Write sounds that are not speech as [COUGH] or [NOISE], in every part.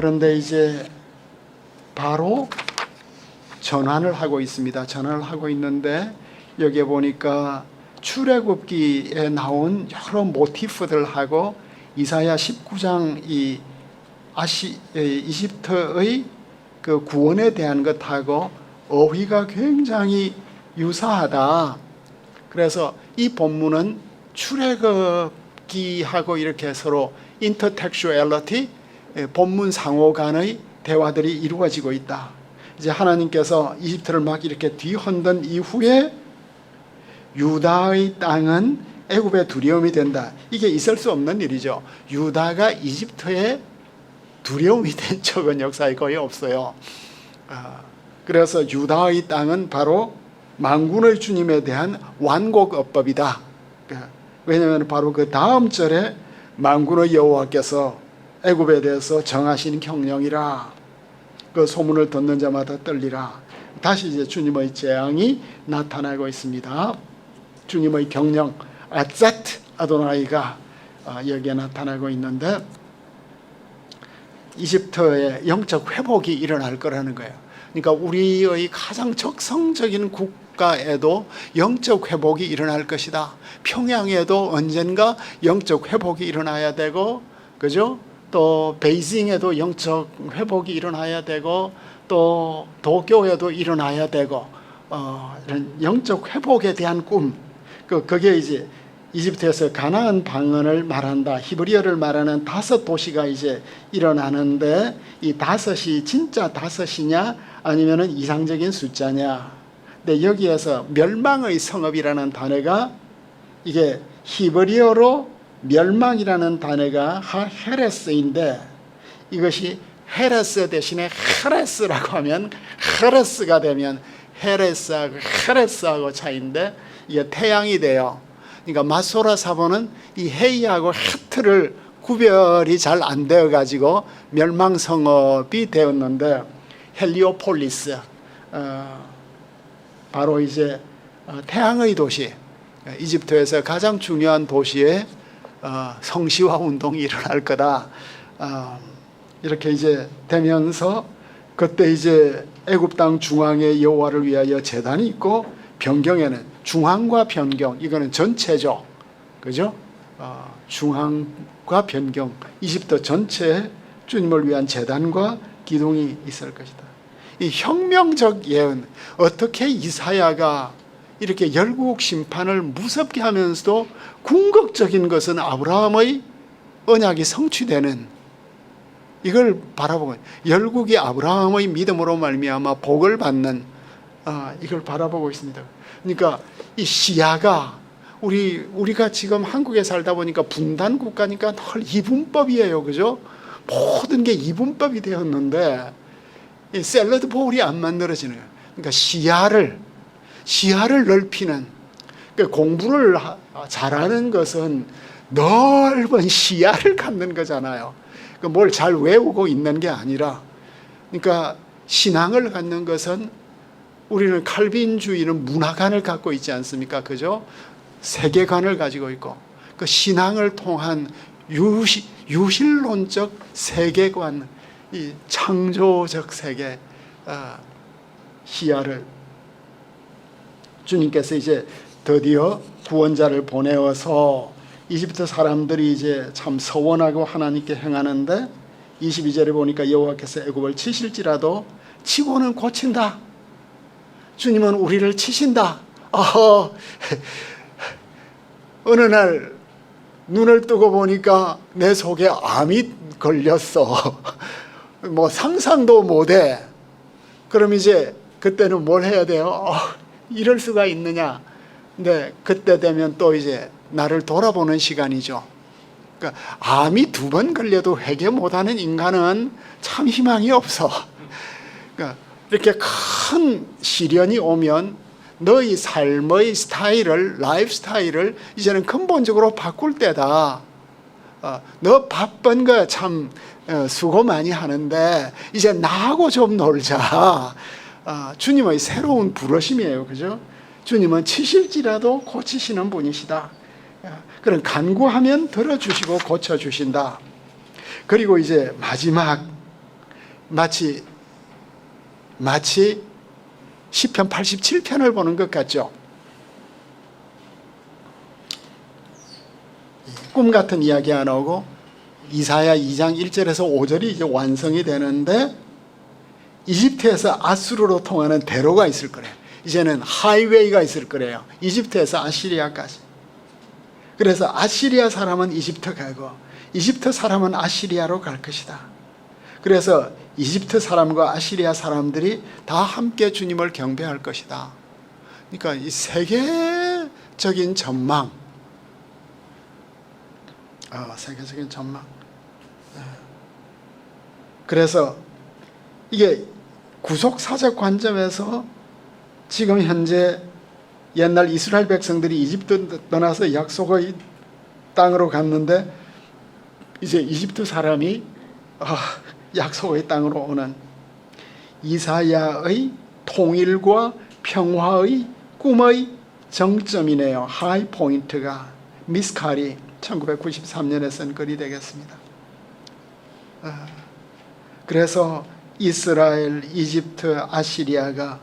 그런데 이제 바로 전환을 하고 있습니다. 전환을 하고 있는데 여기에 보니까 출애굽기에 나온 여러 모티프들하고 이사야 19장 이 아시 에, 이집트의 그 구원에 대한 것하고 어휘가 굉장히 유사하다. 그래서 이 본문은 출애굽기하고 이렇게 서로 인터텍슈얼리티 예, 본문 상호 간의 대화들이 이루어지고 있다. 이제 하나님께서 이집트를 막 이렇게 뒤흔든 이후에 유다의 땅은 애굽의 두려움이 된다. 이게 있을 수 없는 일이죠. 유다가 이집트의 두려움이 된 적은 역사에 거의 없어요. 아, 그래서 유다의 땅은 바로 만군의 주님에 대한 완곡어법이다. 그, 왜냐하면 바로 그 다음 절에 만군의 여호와께서 애굽에 대해서 정하신 경영이라 그 소문을 듣는 자마다 떨리라. 다시 이제 주님의 재앙이 나타나고 있습니다. 주님의 경영 아자트 아도나이가 아, 여기에 나타나고 있는데 이집트의 영적 회복이 일어날 거라는 거예요. 그러니까 우리의 가장 적성적인 국가에도 영적 회복이 일어날 것이다. 평양에도 언젠가 영적 회복이 일어나야 되고, 그죠? 또 베이징에도 영적 회복이 일어나야 되고, 또 도쿄에도 일어나야 되고, 어, 이런 영적 회복에 대한 꿈, 그 그게 이제 이집트에서 가나안 방언을 말한다. 히브리어를 말하는 다섯 도시가 이제 일어나는데 이 다섯이 진짜 다섯이냐 아니면은 이상적인 숫자냐. 근데 여기에서 멸망의 성읍이라는 단어가 이게 히브리어로 멸망이라는 단어가 헤레스인데 이것이 헤레스 대신에 헤레스라고 하면 헤레스가 되면 헤레스하고 헤레스하고 차이인데 이게 태양이 돼요. 그러니까 마소라 사본은 이 헤이하고 하트를 구별이 잘 안 되어 가지고 멸망성업이 되었는데 헬리오폴리스 어, 바로 이제 어, 태양의 도시 이집트에서 가장 중요한 도시에 어, 성시화 운동이 일어날 거다 어, 이렇게 이제 되면서 그때 이제 애굽 땅 중앙에 여호와를 위하여 제단이 있고 변경에는 중앙과 변경 이거는 전체죠, 그죠? 어, 중앙과 변경 이집트 전체에 주님을 위한 재단과 기둥이 있을 것이다. 이 혁명적 예언 어떻게 이사야가 이렇게 열국 심판을 무섭게 하면서도 궁극적인 것은 아브라함의 언약이 성취되는 이걸 바라보고 열국이 아브라함의 믿음으로 말미암아 복을 받는 아, 이걸 바라보고 있습니다. 그러니까 이 시야가 우리 우리가 지금 한국에 살다 보니까 분단 국가니까 늘 이분법이에요, 그죠? 모든 게 이분법이 되었는데 이 샐러드 볼이 안 만들어지는 거예요. 그러니까 시야를 시야를 넓히는 그러니까 공부를 하- 잘하는 것은 넓은 시야를 갖는 거잖아요. 그뭘잘 외우고 있는 게 아니라 그러니까 신앙을 갖는 것은 우리는 칼빈주의는 문화관을 갖고 있지 않습니까? 그죠? 세계관을 가지고 있고 그 신앙을 통한 유시, 유실론적 세계관, 이 창조적 세계 아, 시야를 주님께서 이제 드디어 구원자를 보내어서 이집트 사람들이 이제 참 서원하고 하나님께 행하는데 22절에 보니까 여호와께서 애굽을 치실지라도 치고는 고친다. 주님은 우리를 치신다. 아, 어느 날 눈을 뜨고 보니까 내 속에 암이 걸렸어. 뭐 상상도 못해. 그럼 이제 그때는 뭘 해야 돼요? 어, 이럴 수가 있느냐? 근데 그때 되면 또 이제 나를 돌아보는 시간이죠. 그러니까 암이 두 번 걸려도 회개 못하는 인간은 참 희망이 없어. 그러니까 이렇게 큰 시련이 오면 너희 삶의 스타일을 라이프 스타일을 이제는 근본적으로 바꿀 때다. 어, 너 바쁜 거 참 수고 많이 하는데 이제 나하고 좀 놀자. 아, 주님의 새로운 부르심이에요, 그죠? 주님은 치실지라도 고치시는 분이시다. 아, 그럼 간구하면 들어주시고 고쳐주신다. 그리고 이제 마지막 마치 마치 시편 87편을 보는 것 같죠. 꿈 같은 이야기 안 오고 이사야 2장 1절에서 5절이 이제 완성이 되는데 이집트에서 아수르로 통하는 대로가 있을 거래요. 이제는 하이웨이가 있을 거래요. 이집트에서 아시리아까지. 그래서 아시리아 사람은 이집트 가고 이집트 사람은 아시리아로 갈 것이다. 그래서 이집트 사람과 아시리아 사람들이 다 함께 주님을 경배할 것이다. 그러니까 이 세계적인 전망, 아, 세계적인 전망. 그래서 이게 구속사적 관점에서 지금 현재 옛날 이스라엘 백성들이 이집트 떠나서 약속의 땅으로 갔는데 이제 이집트 사람이 아, 약속의 땅으로 오는 이사야의 통일과 평화의 꿈의 정점이네요. 하이 포인트가 미스칼이 1993년에 쓴 글이 되겠습니다. 아, 그래서 이스라엘, 이집트, 아시리아가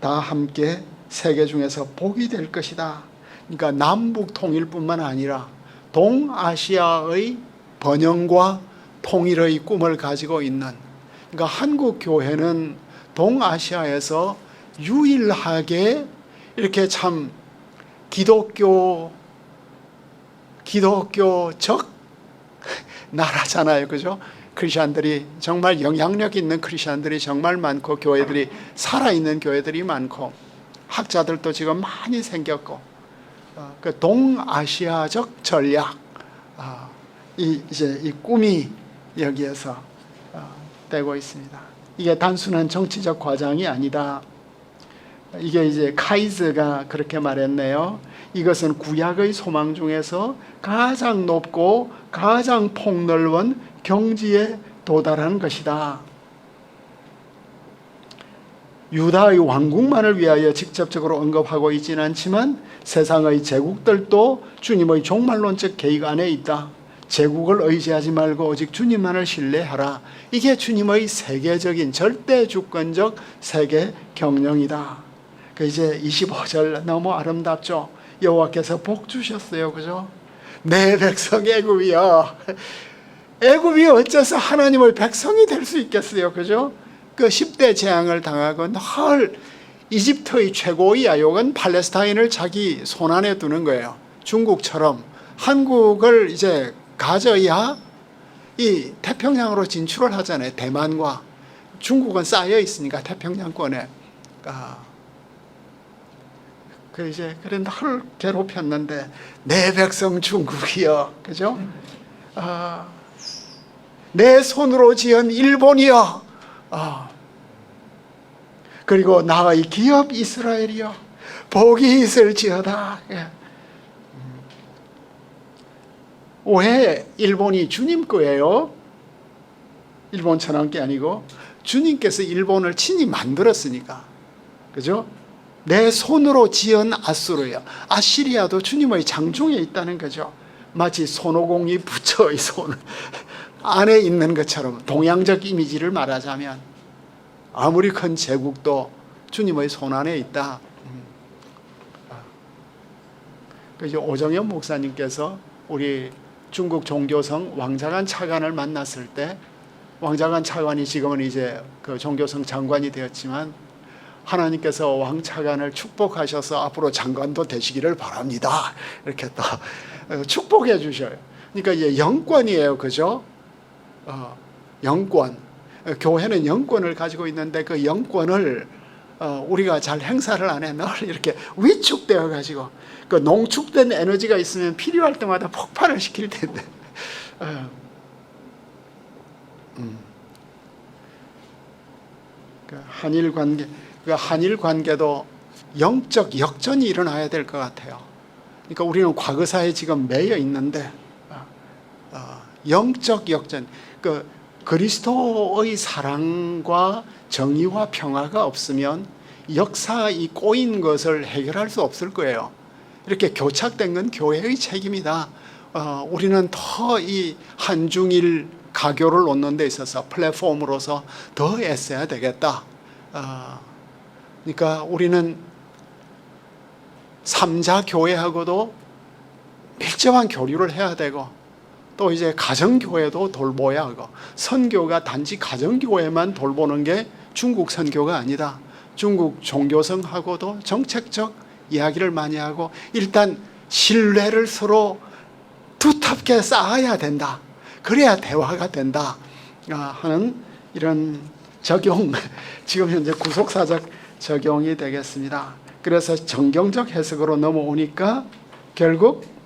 다 함께 세계 중에서 복이 될 것이다. 그러니까 남북 통일뿐만 아니라 동아시아의 번영과 통일의 꿈을 가지고 있는 그러니까 한국 교회는 동아시아에서 유일하게 이렇게 참 기독교 기독교적 [LAUGHS] 나라잖아요. 그죠? 크리스천들이 정말 영향력 있는 크리스천들이 정말 많고 교회들이 살아 있는 교회들이 많고 학자들도 지금 많이 생겼고 어, 그 동아시아적 전략 어, 이 이제 이 꿈이 여기에서 어, 되고 있습니다. 이게 단순한 정치적 과장이 아니다. 이게 이제 카이즈가 그렇게 말했네요. 이것은 구약의 소망 중에서 가장 높고 가장 폭넓은 경지에 도달한 것이다. 유다의 왕국만을 위하여 직접적으로 언급하고 있지는 않지만 세상의 제국들도 주님의 종말론적 계획 안에 있다. 제국을 의지하지 말고 오직 주님만을 신뢰하라. 이게 주님의 세계적인 절대 주권적 세계 경영이다. 그 이제 25절 너무 아름답죠. 여호와께서 복 주셨어요. 그죠? 내 백성 애굽이여. 애굽이 어째서 하나님의 백성이 될 수 있겠어요. 그죠? 그 10대 재앙을 당하고 늘 이집트의 최고의 야욕은 팔레스타인을 자기 손안에 두는 거예요. 중국처럼 한국을 이제 가져야 이 태평양으로 진출을 하잖아요. 대만과 중국은 쌓여 있으니까 태평양권에. 아, 그 이제 그래 늘 괴롭혔는데 내 백성 중국이여, 그죠? 아, 내 손으로 지은 일본이여. 아, 그리고 나의 기업 이스라엘이여 복이 있을지어다. 예. 왜 일본이 주님 거예요? 일본 천황 게 아니고 주님께서 일본을 친히 만들었으니까. 그죠? 내 손으로 지은 아수르요. 아시리아도 주님의 장중에 있다는 거죠. 마치 손오공이 부처의 손 안에 있는 것처럼 동양적 이미지를 말하자면 아무리 큰 제국도 주님의 손 안에 있다. 음. 그래서 오정현 목사님께서 우리 중국 종교성 왕자간 차관을 만났을 때 왕자간 차관이 지금은 이제 그 종교성 장관이 되었지만 하나님께서 왕 차관을 축복하셔서 앞으로 장관도 되시기를 바랍니다. 이렇게 또 축복해 주셔요. 그러니까 이제 영권이에요, 그죠? 어, 영권. 교회는 영권을 가지고 있는데 그 영권을 어, 우리가 잘 행사를 안 해. 늘 이렇게 위축되어 가지고 그 농축된 에너지가 있으면 필요할 때마다 폭발을 시킬 텐데. 어, 음. 그 한일 관계, 그 한일 관계도 영적 역전이 일어나야 될 것 같아요. 그러니까 우리는 과거사에 지금 매여 있는데 어, 어, 영적 역전, 그 그리스도의 사랑과 정의와 평화가 없으면 역사 이 꼬인 것을 해결할 수 없을 거예요. 이렇게 교착된 건 교회의 책임이다. 어, 우리는 더 이 한중일 가교를 놓는 데 있어서 플랫폼으로서 더 애써야 되겠다. 어, 그러니까 우리는 삼자 교회하고도 밀접한 교류를 해야 되고 또 이제 가정교회도 돌보야 하고 선교가 단지 가정교회만 돌보는 게 중국 선교가 아니다. 중국 종교성하고도 정책적 이야기를 많이 하고 일단 신뢰를 서로 두텁게 쌓아야 된다. 그래야 대화가 된다. 아, 하는 이런 적용, [LAUGHS] 지금 현재 구속사적 적용이 되겠습니다. 그래서 정경적 해석으로 넘어오니까 결국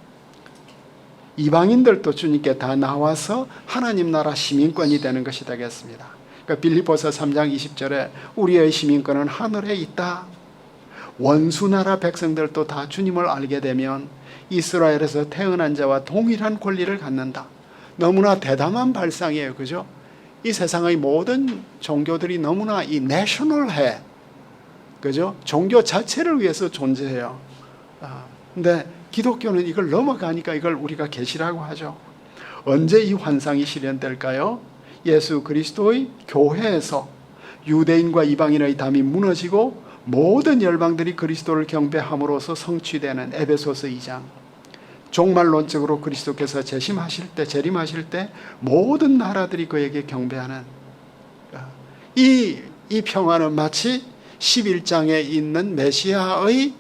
이방인들도 주님께 다 나와서 하나님 나라 시민권이 되는 것이 되겠습니다. 그러니까 빌립보서 3장 20절에 우리의 시민권은 하늘에 있다. 원수 나라 백성들도 다 주님을 알게 되면 이스라엘에서 태어난 자와 동일한 권리를 갖는다. 너무나 대담한 발상이에요. 그죠? 이 세상의 모든 종교들이 너무나 이 내셔널해. 그죠? 종교 자체를 위해서 존재해요. 아, 근데 기독교는 이걸 넘어가니까 이걸 우리가 계시라고 하죠. 언제 이 환상이 실현될까요? 예수 그리스도의 교회에서 유대인과 이방인의 담이 무너지고 모든 열방들이 그리스도를 경배함으로써 성취되는 에베소서 2장. 종말론적으로 그리스도께서 재심하실 때 재림하실 때 모든 나라들이 그에게 경배하는 이, 이 평화는 마치 11장에 있는 메시아의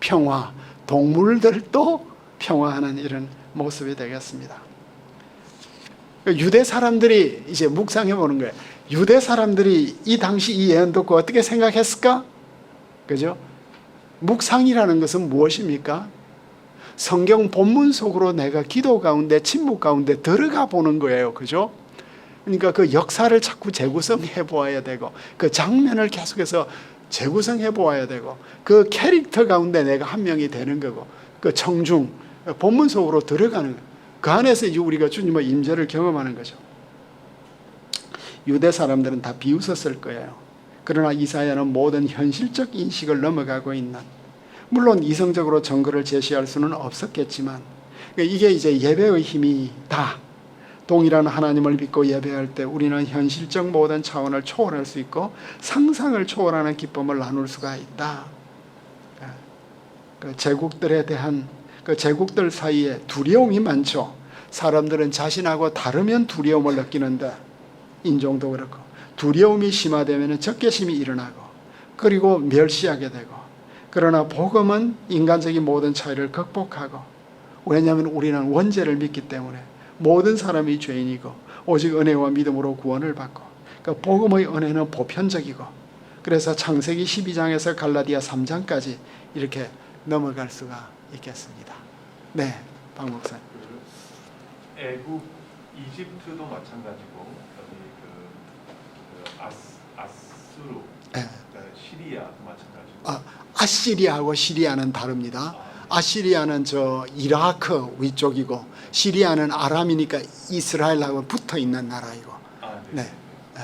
평화, 동물들도 평화하는 이런 모습이 되겠습니다. 유대 사람들이 이제 묵상해 보는 거예요. 유대 사람들이 이 당시 이 예언 듣고 어떻게 생각했을까? 그죠? 묵상이라는 것은 무엇입니까? 성경 본문 속으로 내가 기도 가운데 침묵 가운데 들어가 보는 거예요. 그죠? 그러니까 그 역사를 자꾸 재구성해 보아야 되고 그 장면을 계속해서 재구성해 보아야 되고 그 캐릭터 가운데 내가 한 명이 되는 거고 그 청중 본문 속으로 들어가는 거. 그 안에서 이제 우리가 주님의 임재를 경험하는 거죠. 유대 사람들은 다 비웃었을 거예요. 그러나 이사야는 모든 현실적 인식을 넘어가고 있는 물론 이성적으로 증거를 제시할 수는 없었겠지만 이게 이제 예배의 힘이다. 동일한 하나님을 믿고 예배할 때 우리는 현실적 모든 차원을 초월할 수 있고 상상을 초월하는 기쁨을 나눌 수가 있다. 그 제국들에 대한 그 제국들 사이에 두려움이 많죠. 사람들은 자신하고 다르면 두려움을 느끼는데 인종도 그렇고 두려움이 심화되면 적개심이 일어나고 그리고 멸시하게 되고 그러나 복음은 인간적인 모든 차이를 극복하고 왜냐하면 우리는 원죄를 믿기 때문에 모든 사람이 죄인이고 오직 은혜와 믿음으로 구원을 받고 그 복음의 은혜는 보편적이고 그래서 창세기 12장에서 갈라디아 3장까지 이렇게 넘어갈 수가 있겠습니다. 네, 박 목사님. 그 애국 이집트도 마찬가지고 여기 그, 그 아스 아수르 네. 그러니까 시리아도 마찬가지고 아, 아시리아하고 시리아는 다릅니다. 아, 아시리아는 저 이라크 위쪽이고 시리아는 아람이니까 이스라엘하고 붙어 있는 나라이고. 아, 네. 네. 네.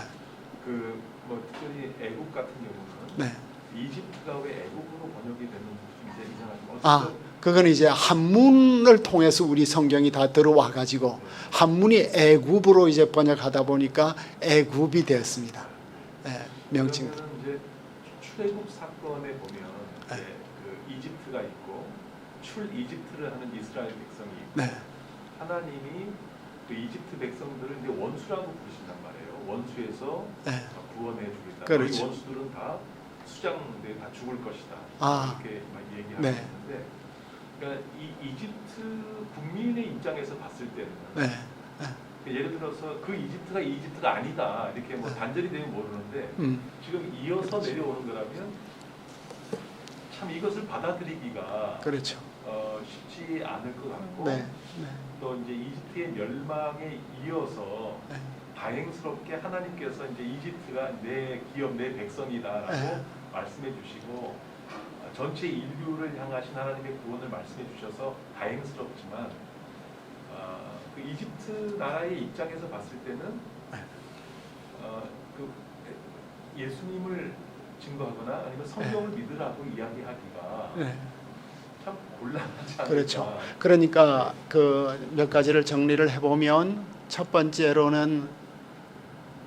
그뭐 특별히 애국 같은 경우는 네. 이집트가 왜 애국으로 번역이 되는지 이제 이상하지만 아, 그거는 이제 한문을 통해서 우리 성경이 다 들어와 가지고 한문이 애굽으로 이제 번역하다 보니까 애굽이 되었습니다. 네, 명칭. 이제 출애굽 사건에 보면 네. 이제 그 이집트가 있고 출 이집트를 하는 이스라엘 백성이 네. 하나님이 그 이집트 백성들을 이제 원수라고 부르신단 말이에요. 원수에서 네. 구원해 주겠다. 그렇죠. 이 원수들은 다 수장돼 다 죽을 것이다. 아. 이렇게 막 얘기하고 네. 있는데, 그러니까 이 이집트 국민의 입장에서 봤을 때는 네. 그 예를 들어서 그 이집트가 이 이집트가 아니다 이렇게 뭐 단절이 되면 모르는데 음. 지금 이어서 내려오는 거라면 참 이것을 받아들이기가 그렇죠. 어, 쉽지 않을 것 같고 네. 네. 또 이제 이집트의 멸망에 이어서 네. 다행스럽게 하나님께서 이제 이집트가 내 기업 내 백성이다라고 네. 말씀해 주시고 어, 전체 인류를 향하신 하나님의 구원을 말씀해 주셔서 다행스럽지만 어, 그 이집트 나라의 입장에서 봤을 때는 네. 어, 그 예수님을 증거하거나 아니면 성경을 믿으라고 이야기하기가 네. 참 곤란하지 않을까. 그렇죠. 그러니까 그 몇 가지를 정리를 해보면 첫 번째로는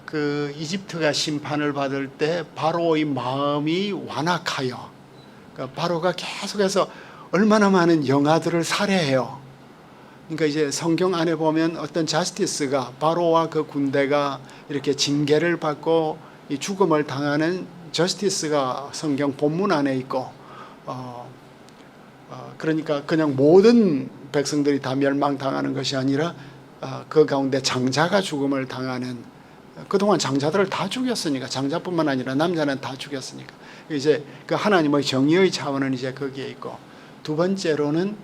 그 이집트가 심판을 받을 때 바로의 마음이 완악하여 그 바로가 계속해서 얼마나 많은 영아들을 살해해요. 그러니까 이제 성경 안에 보면 어떤 자스티스가 바로와 그 군대가 이렇게 징계를 받고 이 죽음을 당하는 저스티스가 성경 본문 안에 있고 어, 어, 그러니까 그냥 모든 백성들이 다 멸망당하는 것이 아니라 어, 그 가운데 장자가 죽음을 당하는 그동안 장자들을 다 죽였으니까 장자뿐만 아니라 남자는 다 죽였으니까. 이제 그 하나님의 정의의 차원은 이제 거기에 있고 두 번째로는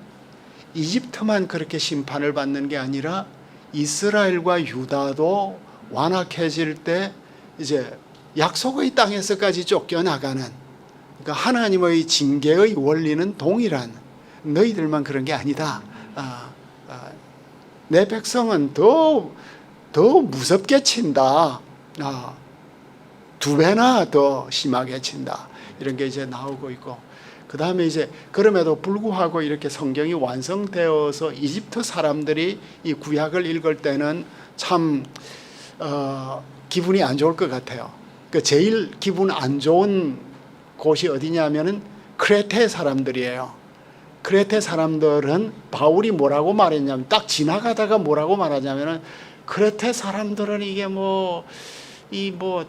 이집트만 그렇게 심판을 받는 게 아니라 이스라엘과 유다도 완악해질 때 이제 약속의 땅에서까지 쫓겨나가는 그러니까 하나님의 징계의 원리는 동일한 너희들만 그런 게 아니다. 아, 아, 내 백성은 더, 더 무섭게 친다. 아, 두 배나 더 심하게 친다. 이런 게 이제 나오고 있고. 그 다음에 이제 그럼에도 불구하고 이렇게 성경이 완성되어서 이집트 사람들이 이 구약을 읽을 때는 참, 어, 기분이 안 좋을 것 같아요. 그 제일 기분 안 좋은 곳이 어디냐면은 크레테 사람들이에요. 크레테 사람들은 바울이 뭐라고 말했냐면 딱 지나가다가 뭐라고 말하냐면은 크레테 사람들은 이게 뭐이뭐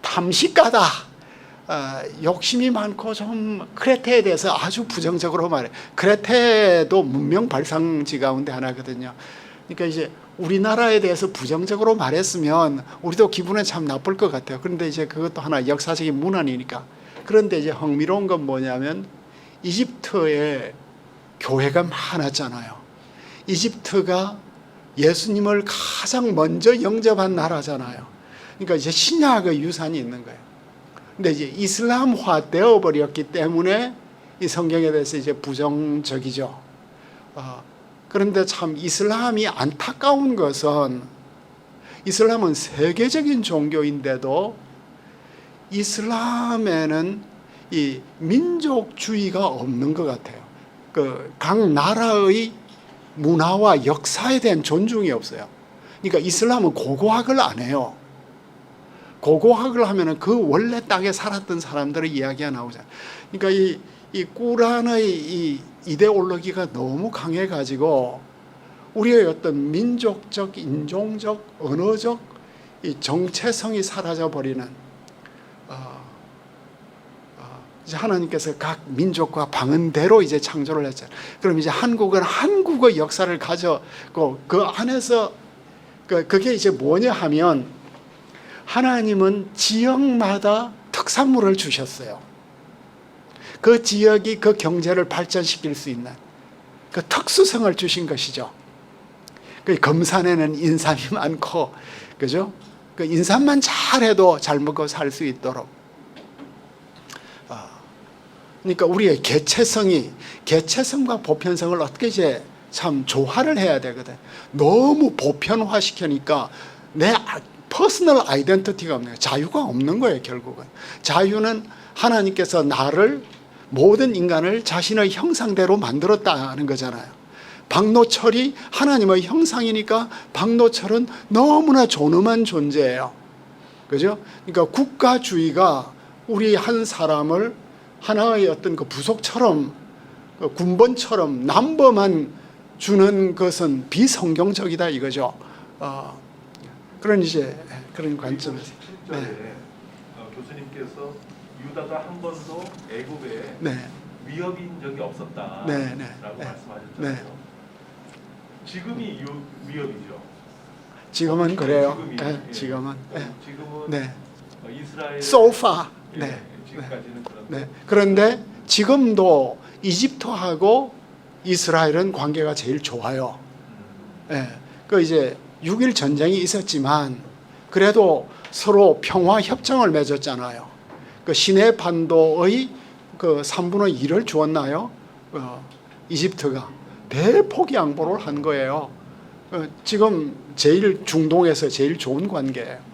탐식가다. 어, 욕심이 많고 좀 크레테에 대해서 아주 부정적으로 말해. 크레테도 문명 발상지 가운데 하나거든요. 그러니까 이제 우리나라에 대해서 부정적으로 말했으면 우리도 기분은 참 나쁠 것 같아요. 그런데 이제 그것도 하나 역사적인 문화니까. 그런데 이제 흥미로운 건 뭐냐면 이집트에 교회가 많았잖아요. 이집트가 예수님을 가장 먼저 영접한 나라잖아요. 그러니까 이제 신약의 유산이 있는 거예요. 근데 이제 이슬람화 되어 버렸기 때문에 이 성경에 대해서 이제 부정적이죠. 어, 그런데 참 이슬람이 안타까운 것은 이슬람은 세계적인 종교인데도 이슬람에는 이 민족주의가 없는 것 같아요. 그 각 나라의 문화와 역사에 대한 존중이 없어요. 그러니까 이슬람은 고고학을 안 해요. 고고학을 하면은 그 원래 땅에 살았던 사람들의 이야기가 나오잖아요. 그러니까 이, 이 꾸란의 이 이데올로기가 너무 강해가지고 우리의 어떤 민족적, 인종적, 언어적 이 정체성이 사라져 버리는 어, 어, 이제 하나님께서 각 민족과 방언대로 이제 창조를 했잖아요. 그럼 이제 한국은 한국의 역사를 가져고 그 안에서 그 그게 이제 뭐냐 하면 하나님은 지역마다 특산물을 주셨어요. 그 지역이 그 경제를 발전시킬 수 있는 그 특수성을 주신 것이죠. 그 금산에는 인삼이 많고, 그죠? 그 인삼만 잘해도 잘 먹고 살 수 있도록. 아, 그러니까 우리의 개체성이 개체성과 보편성을 어떻게 이제 참 조화를 해야 되거든. 너무 보편화 시키니까 내 퍼스널 아이덴티티가 거예요. 자유가 없는 거예요, 결국은. 자유는 하나님께서 나를 모든 인간을 자신의 형상대로 만들었다는 거잖아요. 박노철이 하나님의 형상이니까 박노철은 너무나 존엄한 존재예요. 그죠? 그러니까 국가주의가 우리 한 사람을 하나의 어떤 그 부속처럼 그 군번처럼 남범만 주는 것은 비성경적이다 이거죠. 어, 그런 이제 그런 관점에서. 7절에 어, 교수님께서 유다가 한 번도 애굽에 네, 위협인 적이 없었다라고 네, 네, 네. 말씀하셨잖아요. 네. 지금이 유, 위협이죠. 지금은 그래요. 지금이, 예, 예. 지금은. 예. 지금은 네. 어, 이스라엘 소파. 예, 네. 지금까지는 그런데 네. 그런데 지금도 이집트하고 이스라엘은 관계가 제일 좋아요. 음, 예. 그 이제 6일 전쟁이 있었지만 그래도 서로 평화 협정을 맺었잖아요. 그 시내 반도의 그 3분의 1을 주었나요? 어, 이집트가 대폭 양보를 한 거예요. 어, 지금 제일 중동에서 제일 좋은 관계예요.